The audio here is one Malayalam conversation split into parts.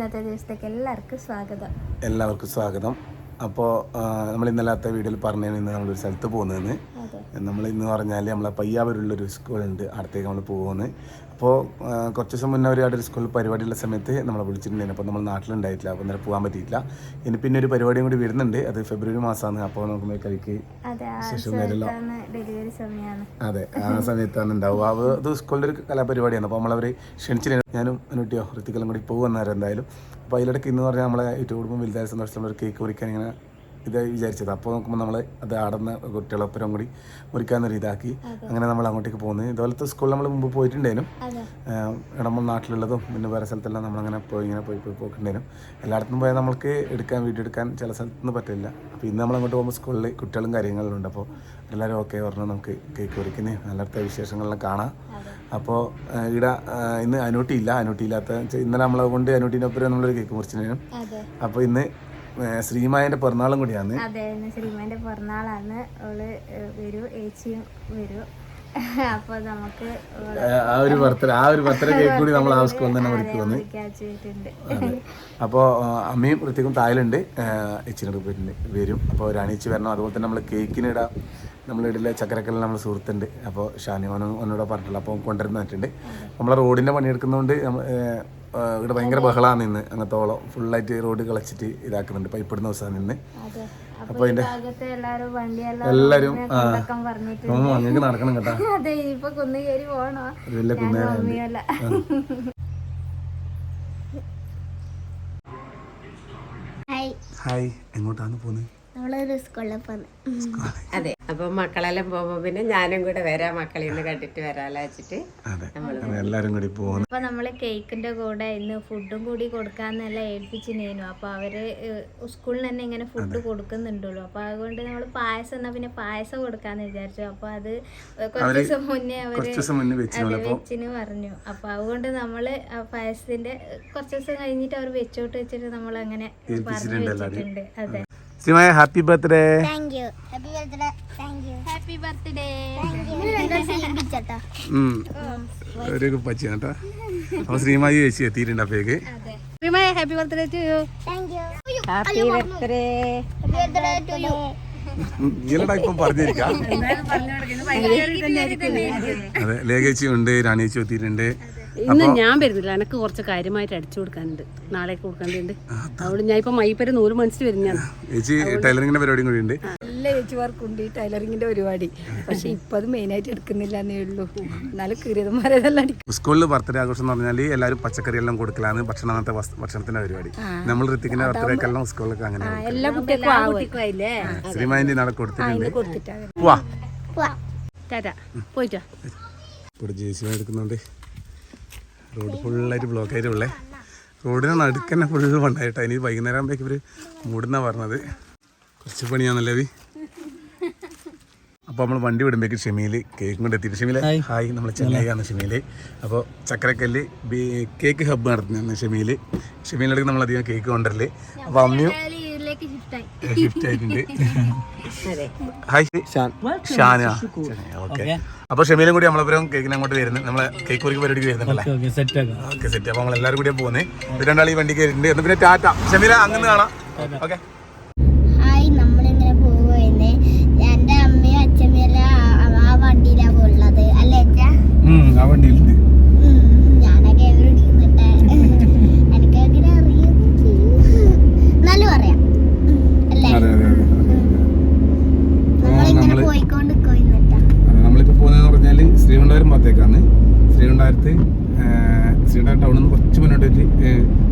ഇന്നത്തെ ദിവസത്തേക്ക് എല്ലാവർക്കും സ്വാഗതം. എല്ലാവർക്കും സ്വാഗതം. അപ്പോൾ നമ്മൾ ഇന്നലത്തെ വീഡിയോയിൽ പറഞ്ഞു ഇന്ന് നമ്മളൊരു സ്ഥലത്ത് പോകുന്നതെന്ന് നമ്മൾ ഇന്ന് പറഞ്ഞാൽ നമ്മളെ പയ്യാവൂരുള്ളൊരു സ്കൂളുണ്ട്. അടുത്തേക്ക് നമ്മൾ പോകുന്നത് അപ്പോൾ കുറച്ച് ദിവസം മുന്നേ ഒരു ഒരു സ്കൂളിൽ പരിപാടിയുള്ള സമയത്ത് നമ്മളെ വിളിച്ചിട്ടുണ്ടായിരുന്നു. അപ്പോൾ നമ്മൾ നാട്ടിലുണ്ടായിട്ടില്ല അപ്പോൾ അന്നേരം പോകാൻ പറ്റിയില്ല ഇനി പിന്നെ ഒരു പരിപാടിയും കൂടി വരുന്നുണ്ട്. അത് ഫെബ്രുവരി മാസമാണ്. അപ്പോൾ നമുക്ക് കഴിക്ക്. അതെ ആ ശേഷം സമയത്താണ് ഡെലിവറി സമയമാണ്. അതെ ആ സമയത്താണ് ഉണ്ടാവുക. അത് സ്കൂളിന്റെ ഒരു കലാപരിപാടിയാണ്. അപ്പോൾ നമ്മളവർ ക്ഷണിച്ചിരുന്നു ഞാനും അനുട്ടിയോ ഋത്തിക്കെല്ലാം കൂടി പോകുമെന്നായിരുന്നു എന്തായാലും. അപ്പോൾ അതിലിടയ്ക്ക് ഇന്ന് പറഞ്ഞാൽ നമ്മളെ ഏറ്റവും കൂടുതൽ വലുതായ സന്തോഷത്തിൽ ഒരു കേക്ക് കുറിക്കാൻ ഇങ്ങനെ ഇത് വിചാരിച്ചത്. അപ്പോൾ നോക്കുമ്പോൾ നമ്മൾ അത് അടന്ന് കുട്ടികളൊപ്പരം കൂടി മുറിക്കാമെന്നൊരു ഇതാക്കി. അങ്ങനെ നമ്മൾ അങ്ങോട്ടേക്ക് പോകുന്നത് ഇതുപോലത്തെ സ്കൂളിൽ നമ്മൾ മുമ്പ് പോയിട്ടുണ്ടായിരുന്നു അതെ. നാട്ടിലുള്ളതും പിന്നെ വേറെ സ്ഥലത്തെല്ലാം നമ്മളങ്ങനെ പോയി ഇങ്ങനെ പോയി പോയി പോയിട്ടുണ്ടായിരുന്നു എല്ലായിടത്തും പോയാൽ നമ്മൾക്ക് എടുക്കാൻ വീഡിയോ എടുക്കാൻ ചില സ്ഥലത്തൊന്നും പറ്റില്ല. അപ്പോൾ ഇന്ന് നമ്മൾ അങ്ങോട്ട് പോകുമ്പോൾ സ്കൂളിൽ കുട്ടികളും കാര്യങ്ങളും ഉണ്ട്. അപ്പോൾ എല്ലാവരും ഓക്കെ പറഞ്ഞു നമുക്ക് കേക്ക് മുറിക്കുന്നത് നല്ലത്തെ വിശേഷങ്ങളെല്ലാം കാണാം. അപ്പോൾ ഇവിടെ ഇന്ന് അനൂട്ടി ഇല്ല. അനൂട്ടി ഇല്ലാത്ത ഇന്നലെ നമ്മളെ കൊണ്ട് അനൂട്ടിനൊപ്പം നമ്മളൊരു കേക്ക് മുറിച്ചിട്ടുണ്ടായിരുന്നു അപ്പോൾ ഇന്ന് ശ്രീമായന്റെ പിറന്നാളും കൂടിയാണ്. അതെ ശ്രീമാന്റെ പിറന്നാളാണ്. ഏഹ്, വരൂ ഏച്ചിയും വരൂ. അപ്പോൾ നമുക്ക് ആ ഒരു ബർത്ത്ഡേ ആ ഒരു ബർത്ത്ഡേ കേക്ക് കൂടി നമ്മൾ ആ സ്കൂളിൽ തന്നെ അപ്പോൾ അമ്മയും പ്രത്യേകം തായലുണ്ട്. ഇച്ചിനോട് വരും. അപ്പോൾ രാണിച്ച് വരണം. അതുപോലെ തന്നെ നമ്മൾ കേക്കിന് ഇടാം. നമ്മൾ ഇടയിലെ ചക്കരക്കല്ലിൽ നമ്മൾ സുഹൃത്തുണ്ട്. അപ്പോൾ ഷാനിമോനും ഒന്നൂടെ പറഞ്ഞിട്ടുള്ള. അപ്പോൾ കൊണ്ടുവരുന്നിട്ടുണ്ട് നമ്മളെ റോഡിന്റെ പണിയെടുക്കുന്നതുകൊണ്ട് ഇവിടെ ഭയങ്കര ബഹളമാണ് ഇന്ന് അങ്ങനത്തോളം ഫുള്ളായിട്ട് റോഡ് കളച്ചിട്ട് ഇതാക്കുന്നുണ്ട്. ഇപ്പൊ ഇടുന്ന ദിവസമാണ് നിന്ന്. അപ്പൊ അതിന്റെ എല്ലാരും അങ്ങേക്ക് നടക്കണം കേട്ടോ. വലിയ കുന്നേരം ഹായ് എങ്ങോട്ടാണ് പോകുന്നത് അതെ അപ്പൊ മക്കളെല്ലാം പോകുമ്പോ പിന്നെ ഞാനും കൂടെ വരാം മക്കളെ ഇന്ന് കണ്ടിട്ട് വരാലോ വെച്ചിട്ട്. അതെ അങ്ങനെ കൂടി പോകുന്നു അപ്പൊ നമ്മൾ കേക്കിന്റെ കൂടെ ഇന്ന് ഫുഡും കൂടി കൊടുക്കാന്നെല്ലാം ഏൽപ്പിച്ചിനേനു. അപ്പൊ അവർ സ്കൂളിൽ തന്നെ ഇങ്ങനെ ഫുഡ് കൊടുക്കുന്നുണ്ടല്ലോ. അപ്പൊ അതുകൊണ്ട് നമ്മൾ പായസം എന്നാ പിന്നെ പായസം കൊടുക്കാന്ന് വിചാരിച്ചു. അപ്പൊ അത് കുറച്ച് ദിവസം മുന്നേ അവർ വെച്ചിന് പറഞ്ഞു. അപ്പൊ അതുകൊണ്ട് നമ്മൾ ആ പായസത്തിന്റെ കുറച്ച് ദിവസം കഴിഞ്ഞിട്ട് അവർ വെച്ചോട്ട് വെച്ചിട്ട് നമ്മൾ അങ്ങനെ പറഞ്ഞു വെച്ചിട്ടുണ്ട്. അതെ. ശ്രീമായ ഹാപ്പി ബർത്ത്ഡേ ഒരു പച്ച കേട്ടോ അപ്പൊ ശ്രീമായി ചേച്ചി എത്തിയിട്ടുണ്ട് അപ്പേക്ക് happy birthday to you happy birthday ഇപ്പം പറഞ്ഞിരിക്കാം. അതെ ലേഖേച്ചി ഉണ്ട് രാണിയേച്ചി എത്തിയിട്ടുണ്ട്. ഇന്ന് ഞാൻ വരുന്നില്ല. എനക്ക് കുറച്ച് കാര്യമായിട്ട് അടിച്ചു കൊടുക്കാനുണ്ട്. നാളെ കൊടുക്കാനുണ്ട്. അതുകൊണ്ട് ഞാൻ ഇപ്പൊ മൈപ്പര് നൂറ് മണിച്ച് വരുന്നതാണ് ഞാൻ. ചേച്ചി ടൈലറിങ്ങിന്റെ പരിപാടിയും കൂടി ഉണ്ട് നല്ല ചേച്ചിമാർക്കുണ്ട് ഈ ടൈലറിങ്ങിന്റെ പരിപാടി. പക്ഷെ ഇപ്പൊ അത് മെയിൻ ആയിട്ട് എടുക്കുന്നില്ല എന്നേ ഉള്ളൂ. എന്നാലും കീറിയതന്മാരെല്ലാം സ്കൂളിൽ ബർത്ത്ഡേ ആഘോഷം എന്ന് പറഞ്ഞാൽ എല്ലാവരും പച്ചക്കറി എല്ലാം കൊടുക്കലാണ് ഭക്ഷണം അങ്ങനത്തെ ഭക്ഷണത്തിന്റെ പരിപാടി. നമ്മൾ ഋത്തിക്കിന്റെ ബർത്ത്ഡേക്കെല്ലാം സ്കൂളിലൊക്കെ അങ്ങനെ എല്ലാ കുട്ടികൾക്കും നാളെ കൊടുത്തിട്ടുണ്ട്. പോയിട്ടാ. ഇവിടെ ജേസി എടുക്കുന്നുണ്ട്. റോഡ് ഫുള്ളായിട്ട് ബ്ലോക്ക് ആയിട്ട് ഉള്ളേ. റോഡിന് നടുക്കന്നെ ഫുള്ള് പണ്ടായിട്ടാ ഇനി വൈകുന്നേരം ആകുമ്പോഴേക്കും ഇവർ മൂടുന്നാ പറഞ്ഞത്. കുറച്ച് പണിയാണല്ലേ വി അപ്പോൾ നമ്മൾ വണ്ടി വിടുമ്പോഴേക്ക് ഷെമിയിൽ കേക്ക് കൊണ്ട് എത്തിയിട്ട്. ഷെമിയിലെ ഹായ് നമ്മൾ ചെന്നൈയാണ് ഷെമിയിൽ അപ്പോൾ ചക്കരക്കല്ല് കേക്ക് ഹബ്ബ് നടത്തുന്നതാണ് ഷെമിയിൽ ഷെമിയിലടക്ക് നമ്മൾ അധികം കേക്ക് കൊണ്ടുവരൽ. അപ്പോൾ അമ്മയും ഷിഫ്റ്റ് ആയിട്ടുണ്ട് ഹായ് ഷാന ഓക്കെ അപ്പൊ ഷമീലും കൂടി നമ്മളപ്പുറം കേക്കിന് അങ്ങോട്ട് വരുന്നത് നമ്മളെ കേക്ക് കുറിക്ക് പരിപാടിക്ക് വരുന്നുണ്ടല്ലേ ഓക്കെ സെറ്റ് അപ്പൊ നമ്മൾ എല്ലാവരും കൂടി പോകുന്നത് രണ്ടാൾ ഈ വണ്ടി കയറിയിട്ടുണ്ട് എന്ന് പിന്നെ ടാറ്റ. ഷമീല അങ്ങനെ കാണാം. ഓക്കെ ഹായ് നമ്മളിങ്ങനെ അമ്മയും ആ- ആ വണ്ടിയിലാണ് പോകുന്നത് അല്ലേ അച്ഛാ? ആ വണ്ടിയിലുണ്ട് ഉം, ഞാനൊക്കെ എവിടെ ഇരിക്കുന്നുണ്ട് എനിക്കങ്ങനെ അറിയാം എന്നാലും അറിയാം ഉം, അല്ലേ അതെ അതെ അതെ നമ്മളിങ്ങനെ പോയിക്കൊണ്ട് പോയിന്നിട്ടാ നമ്മളിപ്പോ പോകുന്നതെന്ന് പറഞ്ഞാൽ ശ്രീകണ്ഠപുരം ഭാഗത്തേക്കാണ്. ശ്രീകണ്ഠപുരത്ത് ശ്രീകണ്ഠപുരം ടൗണിൽ നിന്ന് കുറച്ച് മുന്നോട്ട്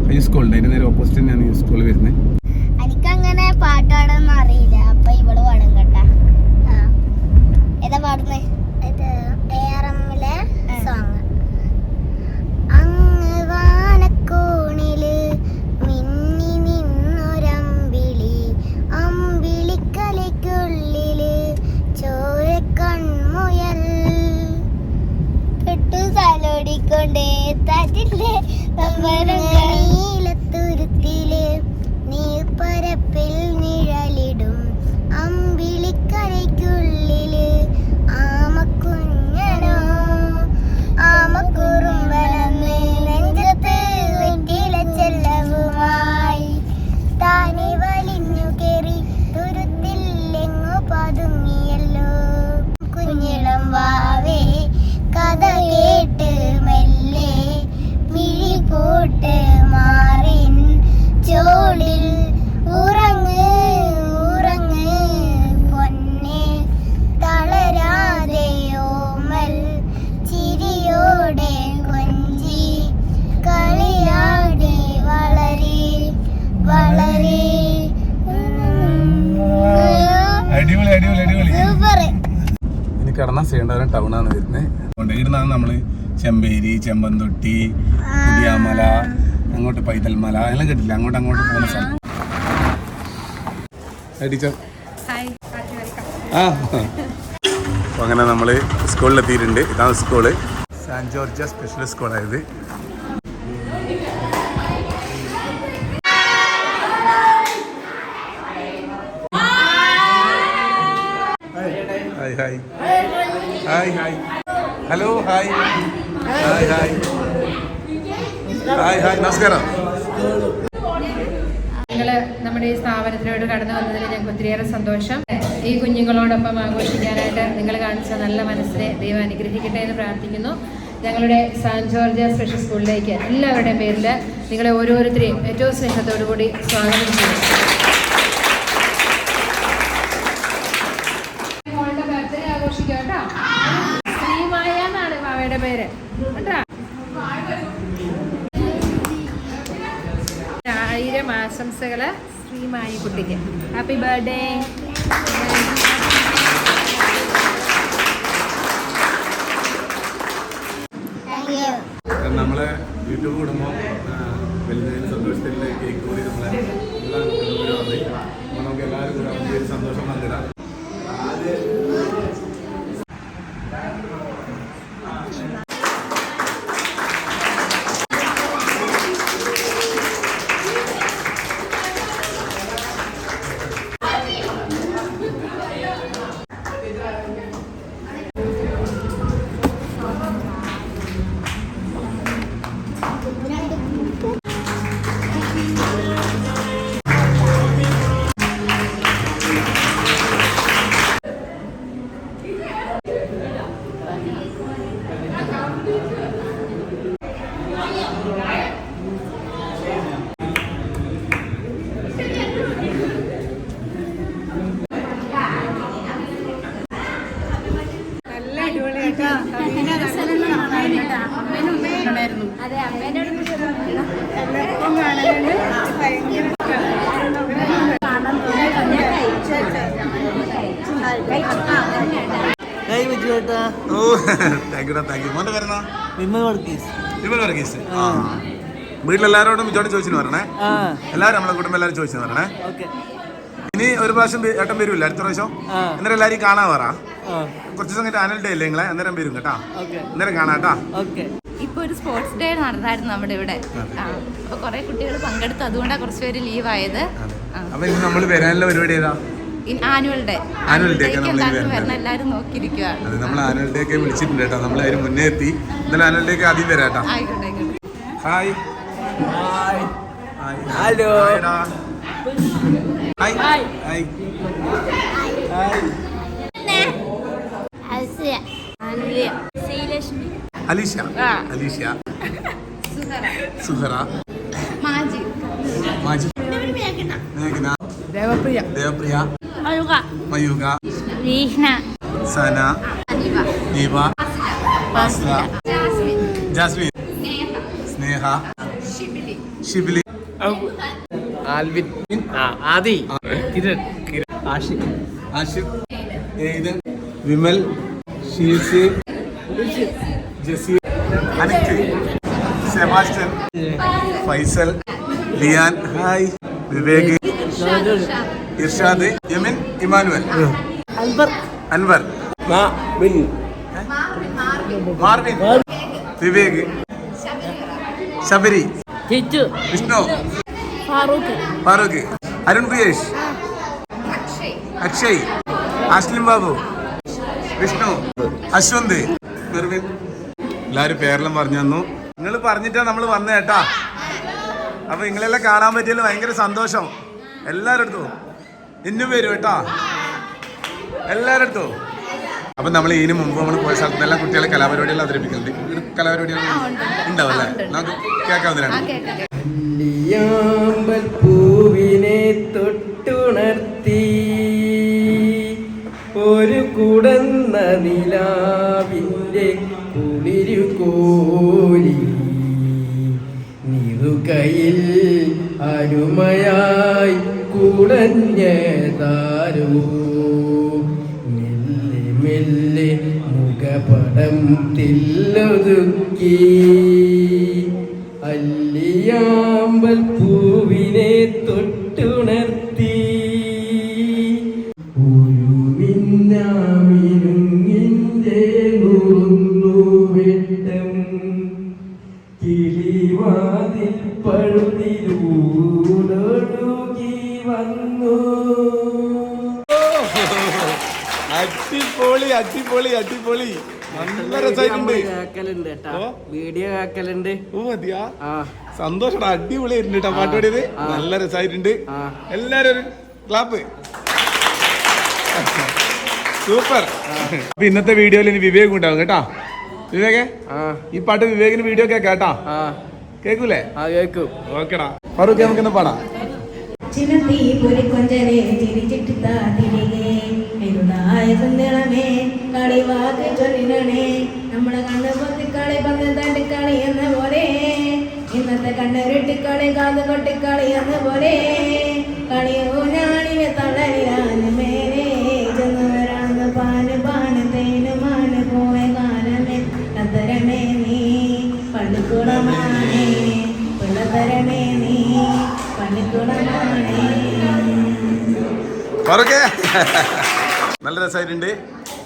ഹൈ സ്കൂളുണ്ട് അതിന് നേരെ ഓപ്പോസിറ്റ് തന്നെയാണ് ഹൈ സ്കൂൾ വരുന്നത്. എനിക്കങ്ങനെ പാട്ടാടൊന്നും അറിയില്ല. അപ്പൊ ഇവിടെ പാടും കേട്ടാ. ഏതാ പാടുന്നേ? ഇത് എ ആർ എമ്മിലെ സോങ് തലോടിക്കൊണ്ടേ തരില്ലേ? നീലത്തുരുത്തിൽ പരപ്പിൽ നിഴലിടും. അമ്പിളിക്കരയ്ക്കുള്ളിൽ ആമക്കുഞ്ഞനോ? ആമക്കുറുമ്പനെന്ന് ക്രോസ് ശ്രീകണ്ഠപുരം ടൗൺ ആണ് വരുന്നത് അതുകൊണ്ട് ഇവിടുന്നാണ് നമ്മൾ ചെമ്പേരി ചെമ്പന്തൊട്ടി പുതിയാമല അങ്ങോട്ട് പൈതൽമല എല്ലാം കേട്ടില്ല അങ്ങോട്ട് അങ്ങോട്ട് പോകുന്ന സ്ഥലം. ടീച്ചർ ആ. അപ്പോൾ അങ്ങനെ നമ്മൾ സ്കൂളിലെത്തിയിട്ടുണ്ട്. ഇതാണ് school. San George special സ്കൂളായത് hi hi hi hi hello hi hi hi hi hi നമസ്കാരം. നമ്മുടെ ഈ സ്ഥാപനത്തിലോട്ട് കടന്നു വന്നതിൽ ഞങ്ങൾക്ക് ഒത്തിരിയേറെ സന്തോഷം. ഈ കുഞ്ഞുങ്ങളോടൊപ്പം ആഘോഷിക്കാനായിട്ട് നിങ്ങൾ കാണിച്ച നല്ല മനസ്സിനെ ദൈവം അനുഗ്രഹിക്കട്ടെ എന്ന് പ്രാർത്ഥിക്കുന്നു. ഞങ്ങളുടെ സാൻ ജോർജ് സ്പെഷ്യൽ സ്കൂളിലേക്ക് എല്ലാവരുടെയും പേരിൽ നിങ്ങളെ ഓരോരുത്തരെയും ഏറ്റവും സ്നേഹത്തോടു കൂടി സ്വാഗതം ചെയ്യുന്നു മോളുടെ ബർത്ത്ഡേ ആഘോഷിക്കാം കേട്ടോ ശ്രീമായ എന്നാണ് മാവയുടെ പേര് കേട്ടോ ആയിരം ആശംസകൾ ശ്രീമായി കുട്ടിക്ക്. ഹാപ്പി ബർത്ത്ഡേ നമ്മളെ യൂട്യൂബ് കുടുംബം വലുതായാലും സന്തോഷത്തിന്റെ കേക്ക് കൂടി നമ്മളെ എല്ലാ കുടുംബത്തിലും വന്ന് നമുക്ക് എല്ലാവരും കൂടെ സന്തോഷം പങ്കിടാം അതെ താങ്ക് ചോട്ടി താങ്ക് യു മോന്റെ പേരെന്നാ? വിമൽ വർഗീസ്. ആ. വീട്ടിലെല്ലാവരോടും ഇജോട് ചോദിച്ചു വരണേ എല്ലാരും നമ്മളെ കുടുംബം എല്ലാരും ചോദിച്ചു വരണേ ഇനി ഒരു പ്രാവശ്യം ഏട്ടൻ വരൂല്ല? അടുത്ത പ്രാവശ്യം? അന്നേരം എല്ലാരും കാണാൻ പറ. കുറച്ച് ദിവസം കഴിഞ്ഞ ആനുവൽ ഡേ അല്ലേ നിങ്ങളെ? അന്നേരം വരും കേട്ടാ. അന്നേരം കാണാട്ടാ ഇപ്പൊ ഒരു സ്പോർട്സ് ഡേ നടന്നായിരുന്നു നമ്മുടെ ഇവിടെ. ആ. അപ്പൊ കുറെ കുട്ടികൾ പങ്കെടുത്തു. അതുകൊണ്ടാണ് കുറച്ചുപേര് ലീവ് ആയത്. അപ്പൊ ഇനി നമ്മൾ വരാനുള്ള പരിപാടി ഏതാ? Annual day. ആനുവൽ ഡേ എല്ലാവരും വരുന്നത്. വരണം എല്ലാവരും നോക്കിയിരിക്കുക അത് നമ്മൾ ആനുവൽ ഡേ ഒക്കെ വിളിച്ചിട്ടുണ്ട് കേട്ടോ. നമ്മൾ അതിന് മുന്നേ എത്തി. എന്നാലും ആനുവൽ ഡേ ഒക്കെ ആദ്യം വരാം കേട്ടോ. Hi. Hello. Hi hi. Hi. Alisha. Alisha. Suhara. Maji. Maji. Devapriya. Devapriya. മഴുക Mayuka. Vishna Sana. Deepa. Fasla Jasmine. Sneha. Shibili. Alvin. ആ ആദി. കിരൺ. ആഷിഖ് ആഷിഖ് ഏതൻ വിമൽ. ഷീസി. ജസീർ അനക്ക്. Sebastian. Faisal. Liyan. Hi. Vivek. Irshad Yamin Emmanuel Anwar. Anwar. Marvin. Vivek. Shabari. Vishnu. Farooq. Farooq. Arun Priyesh. Akshay. Aslim Babu. Vishnu. Ashwanth. എല്ലാരും എല്ലാവരും പേരെല്ലാം പറഞ്ഞു തന്നു. നിങ്ങൾ പറഞ്ഞിട്ടാ നമ്മൾ വന്നേട്ടാ കേട്ടാ. അപ്പൊ നിങ്ങളെല്ലാം കാണാൻ പറ്റിയാലും ഭയങ്കര സന്തോഷം. എല്ലാരും എടുത്തു ഇന്നും വരും കേട്ടാ. എല്ലാവരും എടുത്തു അപ്പൊ നമ്മൾ ഇതിന് മുമ്പ് നമ്മൾ പോയ സ്ഥലത്ത് എല്ലാ കുട്ടികളെ കലാപരിപാടികൾ അവതരിപ്പിക്കുന്നുണ്ട് ഒരു കലാപരിപാടികൾ ഉണ്ടാവും അല്ലേ? നമുക്ക് കേൾക്കാവുന്നതാണ്. പൂവിനെ തൊട്ടുണർത്തി ഒരു കുടന്ന നിലാവിന്റെ കുളിരു കോരി നിറുകയിൽ അരുമയായി കുടഞ്ഞതാരോ. മെല്ലെ മെല്ലെ മുഖപടം തില്ലൊതുക്കി അല്ലിയാമ്പൽ പൂവിനെ അടിപൊളി. നല്ല രസമായിട്ടുണ്ട് വീഡിയോ കേക്കലുണ്ട് ഓ. മതിയാ. സന്തോഷം അടിപൊളി അടിപൊളിയായിട്ടുണ്ട് കേട്ടോ പാട്ട് പാടിയത്. നല്ല രസമായിട്ടുണ്ട് എല്ലാരും ഒരു ക്ലാപ്പ് സൂപ്പർ അപ്പൊ ഇന്നത്തെ വീഡിയോയിൽ ഇനി വിവേക് ഉണ്ടാവും കേട്ടാ. വിവേകേ ആ. ഈ പാട്ട് വിവേകിന് വീഡിയോ കേക്കാട്ടാ ആ. കേക്കൂലേ ആ കേക്കും ഓക്കെടാ. ഫറൂഖ് നമുക്കിന്ന് പാടാം. ചിരത്തി പുലിക്കൊഞ്ചനെ ചിരിച്ചിട്ട് താതിരികെ എഴുതായ കളിവാക്ക് ചൊല്ലിനണേ. നമ്മളെ കണ്ണ് പൊത്തിക്കളി പന്ന് തട്ടിക്കളി എന്ന പോലെ. ഇന്നത്തെ കണ്ണുരുട്ടിക്കളി കാത് കൊട്ടിക്കളി എന്ന പോലെ. കളിയോ ഞാണിവെ തളരിയാന് മേലെ. ചെന്ന് വരാന്ന് പാന് പാന് തേന് മാന് പോയ കാലമേ. തരമേ നീ പള്ളിക്കുളമാണേ പിള്ളതരമേ നീ പള്ളിക്കുളമാണേ നല്ല രസമായിട്ടുണ്ട്.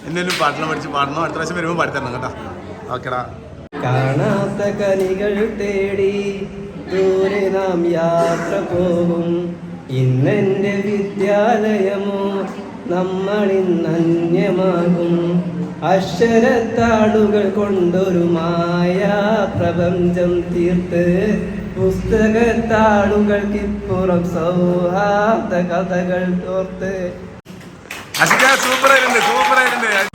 എന്നെങ്കിലും പാട്ടിനെ പഠിച്ച് പാടണം? അടുത്ത പ്രാവശ്യം വരുമ്പോൾ പാടിത്തരണം കേട്ടോ. ഓക്കെടാ. കാണാത്ത കനികൾ തേടി ദൂരെ നാം യാത്ര പോകും. ഇന്നെന്റെ വിദ്യാലയമോ നമ്മളിന്നന്യമാകും അക്ഷരത്താളുകൾ കൊണ്ടൊരു മായ പ്രപഞ്ചം തീർത്ത് പുസ്തകത്താളുകൾക്കിപ്പുറം സൗഹാർദ്ദ കഥകൾ തോർത്ത് അശിക സൂപ്പർ ആയിട്ടുണ്ട് സൂപ്പർ ആയിട്ടുണ്ട്.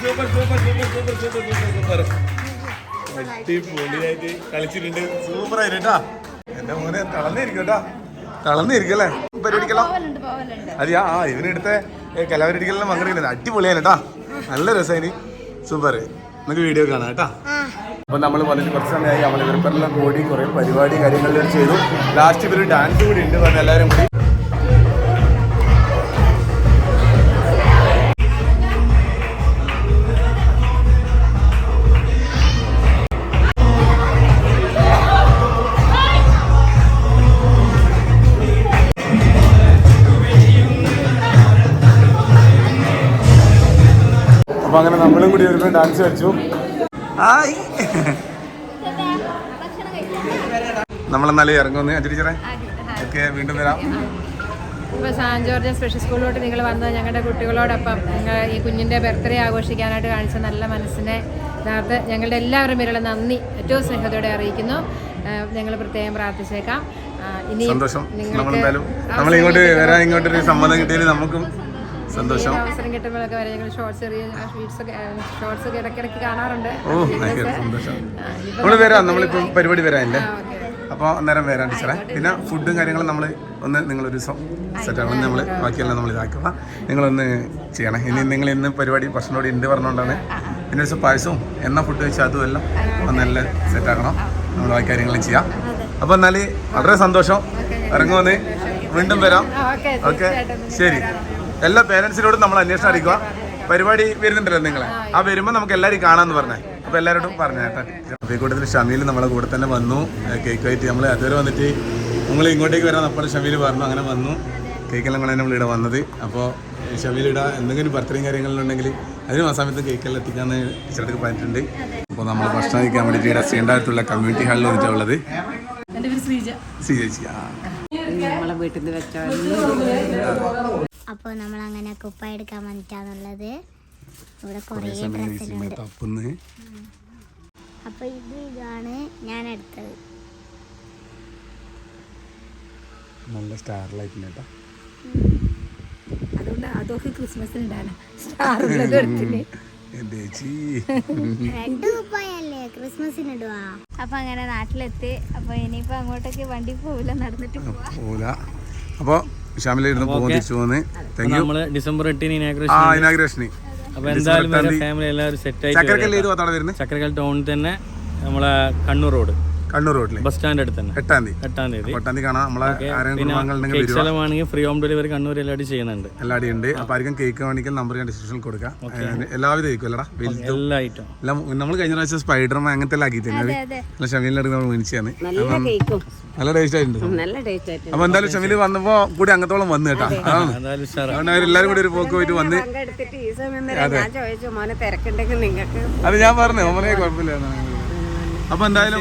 Super super super super super super super. അടിപൊളിയായിട്ട് കളിച്ചിട്ടുണ്ട്. സൂപ്പർ ആയിട്ട് കേട്ടാ. എന്റെ മോനെ തളർന്നിരിക്കും കേട്ടാ. തളർന്നിരിക്കല്ലേ? പരിപാടിക്കലാം അത് ആ ഇവനെടുത്ത കലാപരിപാടിക്കെല്ലാം പങ്കെടുക്കുന്നത് അടിപൊളിയാണ് കേട്ടാ. നല്ല രസമായി സൂപ്പർ. നമുക്ക് വീഡിയോ കാണാം കേട്ടാ. അപ്പോൾ നമ്മൾ വന്നിട്ട് കുറച്ച് സമയമായി. നമ്മൾ ഇവർക്കെല്ലാം കൂടി കുറേ പരിപാടി കാര്യങ്ങളെല്ലാം ചെയ്തു. ലാസ്റ്റ് ഇവർ ഡാൻസ് കൂടി ഉണ്ട് പറഞ്ഞ എല്ലാവരും കൂടി. അപ്പൊ അങ്ങനെ നമ്മളും കൂടി ഒരു ഡാൻസ് കളിച്ചു. ഹായ്. നമ്മളെന്നാലും ഇറങ്ങുന്നു. അഞ്ചിരിച്ചറേ ഓക്കെ വീണ്ടും വരാം. ഇപ്പോൾ സാൻ ജോർജ് സ്പെഷ്യൽ സ്കൂളിലോട്ട് നിങ്ങൾ വന്നത് ഞങ്ങളുടെ കുട്ടികളോടൊപ്പം നിങ്ങൾ ഈ കുഞ്ഞിന്റെ ബർത്ത്ഡേ ആഘോഷിക്കാനായിട്ട് കാണിച്ച നല്ല മനസ്സിനെ യഥാർത്ഥ ഞങ്ങളുടെ എല്ലാവരും പേരുള്ള നന്ദി ഏറ്റവും സ്നേഹത്തോടെ അറിയിക്കുന്നു. ഞങ്ങൾ പ്രത്യേകം പ്രാർത്ഥിച്ചേക്കാം. ഇനി സന്തോഷം. നമ്മൾ ഇങ്ങോട്ട് വരാൻ ഇങ്ങോട്ട് ഒരു സമ്മതം കിട്ടിയാൽ നമുക്കും സന്തോഷം. അവസരം കിട്ടുമ്പോഴൊക്കെ വരെ ഞങ്ങൾ ഷോർട്സ് ചെറിയ ഷീറ്റ്സ് ഒക്കെ ഷോർട്സ് ഒക്കെ ഇടയ്ക്കിടയ്ക്ക് കാണാറുണ്ട്. ഓ ഭയങ്കര സന്തോഷം. നമ്മൾ വരാം നമ്മളിപ്പം പരിപാടി വരാനില്ലേ? അപ്പോൾ അന്നേരം വരാൻ ടീച്ചറെ. പിന്നെ ഫുഡും കാര്യങ്ങളും നമ്മൾ ഒന്ന് നിങ്ങളൊരു ദിവസം സെറ്റ് ആക്കണം നമ്മൾ ബാക്കിയെല്ലാം നമ്മൾ ഇതാക്കുക. നിങ്ങളൊന്ന് ചെയ്യണം. ഇനി നിങ്ങൾ ഇന്ന് പരിപാടി ഭക്ഷണോടി ഉണ്ട് പറഞ്ഞുകൊണ്ടാണ് പിന്നെ ഒരു ദിവസം പായസവും എണ്ണ ഫുഡ് വെച്ചാൽ അതും എല്ലാം സെറ്റ് ആക്കണം. നമ്മൾ ബാക്കി കാര്യങ്ങളും ചെയ്യാം. അപ്പോൾ എന്നാൽ വളരെ സന്തോഷം. ഇറങ്ങുമെന്ന് വീണ്ടും വരാം. ഓക്കെ. ശരി. എല്ലാ പേരൻസിനോടും നമ്മൾ അന്വേഷണം അറിയിക്കുക. പരിപാടി വരുന്നുണ്ടല്ലോ നിങ്ങളെ. ആ വരുമ്പോൾ നമുക്ക് എല്ലാവരും കാണാമെന്ന് പറഞ്ഞേ. അപ്പോൾ എല്ലാവരോടും പറഞ്ഞു കേട്ടോ. കൂട്ടത്തിൽ ഷമീൽ നമ്മളെ കൂടെ തന്നെ വന്നു. കേക്ക് ആയിട്ട് നമ്മൾ അതുവരെ വന്നിട്ട് നിങ്ങൾ ഇങ്ങോട്ടേക്ക് വരാൻ അപ്പോൾ ഷമീൽ പറഞ്ഞു. അങ്ങനെ വന്നു. കേക്കെല്ലാം കൂടെ നമ്മൾ ഇവിടെ വന്നത്. അപ്പോൾ ഷമീൽ ഇവിടെ എന്തെങ്കിലും ബർത്ത്ഡേയും കാര്യങ്ങളിലുണ്ടെങ്കിൽ അതിനും ആ സമയത്ത് കേക്കെല്ലാം എത്തിക്കാന്ന് ടീച്ചർക്ക് പറഞ്ഞിട്ടുണ്ട്. അപ്പോൾ നമ്മൾ ഭക്ഷണം കഴിക്കാൻ വേണ്ടിയിട്ട് ഇവിടെ സീണ്ടായിട്ടുള്ള കമ്മ്യൂണിറ്റി ഹാളിൽ വന്നിട്ടുള്ളത് ശ്രീ ചേച്ചി നമ്മളെ വീട്ടിൽ നിന്ന് വെച്ചാൽ അപ്പോൾ നമ്മൾ അങ്ങനെ കുപ്പ എടുക്കാൻ വന്നിട്ടാന്നുള്ളത് ഇവിടെ കുറേ സമയം അപ്പോൾ ഇത് ഇതാണ് ഞാൻ എടുത്തത് നല്ല സ്റ്റാർ ലൈറ്റ് കേട്ടോ. അതുകൊണ്ട് അതൊക്കെ ക്രിസ്മസിന് സ്റ്റാർ ഇടുവാ. അപ്പൊ അങ്ങനെ നാട്ടിലെത്തി. അപ്പൊ ഇനിയിപ്പോ അങ്ങോട്ടേക്ക് വണ്ടി പോവില്ല നടന്നിട്ട് പോവാ. അപ്പൊ അപ്പോൾ ഷാമിലിരുന്ന് പോകുന്ന തിരിച്ചു പോകുന്നത് താങ്ക് യു നമ്മൾ ഡിസംബർ എട്ടിന് ആ ഇനാഗ്രേഷൻ ഇനാഗ്രേഷന് അപ്പൊ എന്തായാലും ഫാമിലി എല്ലാവരും സെറ്റ് ആയിട്ട് ചക്കരക്കല്ല് ഏത് ഭാഗത്താണ് വരുന്നത് ടൗണിൽ തന്നെ നമ്മളെ കണ്ണൂർ റോഡ് കണ്ണൂർ റോഡിൽ ബസ് സ്റ്റാൻഡ് അടുത്ത് തന്നെ. എട്ടാം തീയതി. എട്ടാം തീയതി. എട്ടാം തീയതി കാണാം. നമ്മളെ ആരെങ്കിലും സ്ഥലമാണെങ്കിൽ ഫ്രീ ഹോം ഡെലിവറി കണ്ണൂർ എല്ലാവരും ചെയ്യുന്നുണ്ട്. എല്ലാവരും ഉണ്ട്. അപ്പൊ ആർക്കും കേക്ക് വേണമെങ്കിൽ നമ്പർ ഞാൻ ഡിസ്ക്രിപ്ഷനിൽ കൊടുക്കാം. എല്ലാവിധ കേക്കും അല്ലടാ. എല്ലാ ഐറ്റം എല്ലാം നമ്മൾ കഴിഞ്ഞ പ്രാവശ്യം സ്പൈഡർമാൻ അങ്ങനത്തെ എല്ലാം ആക്കിയിട്ടുണ്ട്. അടുത്ത് നമ്മൾ മേടിച്ചാണ് നല്ല കേക്കും നല്ല ടേസ്റ്റ് ആയിട്ടുണ്ട്. അപ്പൊ എന്തായാലും ഷമീൽ വന്നപ്പോ കൂടി അങ്ങത്തോളം വന്നു കേട്ടാ. അതുകൊണ്ട് അവരെല്ലാരും കൂടി ഒരു പോക്ക് പോയിട്ട് വന്ന് അത്. ഞാൻ പറഞ്ഞു. മോനെ കുഴപ്പമില്ല. അപ്പൊ എന്തായാലും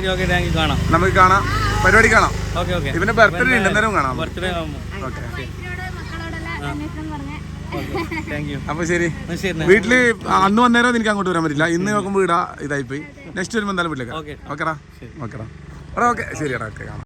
നമുക്ക് കാണാം. പരിപാടി കാണാം. ഇവന് ഇവന്റെ ബർത്ത്ഡേ ഉണ്ട് നേരം കാണാം. അപ്പൊ ശരി. വീട്ടിൽ അന്ന് വന്നേരം എനിക്ക് അങ്ങോട്ട് വരാൻ പറ്റില്ല. ഇന്ന് നോക്കുമ്പോ ഇടാ ഇതായിപ്പോയി. പോയി നെക്സ്റ്റ് വരുമ്പോ എന്തായാലും വീട്ടിലേക്ക് ഓക്കെടാ? ഓക്കെടാ. ഓക്കെ ശരി എടാ ഓക്കെ കാണാം.